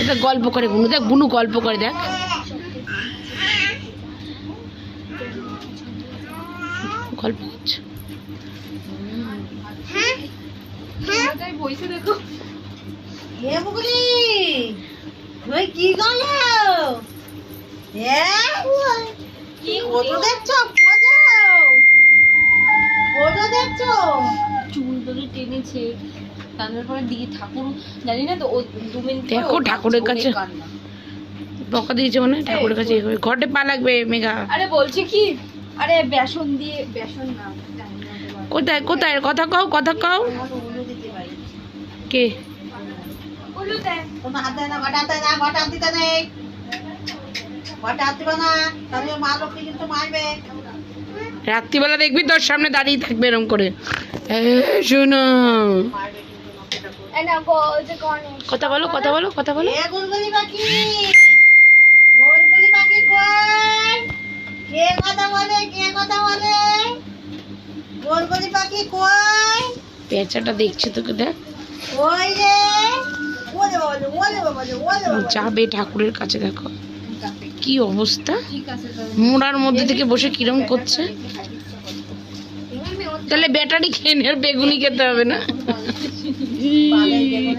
এটা গল্প করে বুনু দেখ বুনু গল্প করে দেখ গল্প করছে চুল ধরে টেনেছে টানার পরে দিয়ে ঠাকুর জানি না তো ও দু মিনিট দেখো ঠাকুরের কাছে। বকা দিয়েছে মানে ঠাকুরের কাছে। ঘটে পা লাগবে মেঘা। আরে বলছে কি? আরে বেসন দিয়ে বেসন না। কোথায় কোথায়? কথা কও কথা কও। কে? রাত্রিবেলা দেখবি তোর সামনে দাঁড়িয়ে থাকবে এরম করে। শোনো। কথা বলো কথা বলো কথা বলো। গুলগুলি পাখি। গুলগুলি পাখি কই? কে কথা বলে কে কথা বলে? গুলগুলি পাখি কই? পেঁচাটা দেখছি তোকে দেখ। কই রে। যাবে ঠাকুরের কাছে দেখো। কি অবস্থা? মোড়ার মধ্যে থেকে বসে কিরম করছে? তাহলে ব্যাটারি খেয়ে নে আর বেগুনি খেতে হবে না? 完。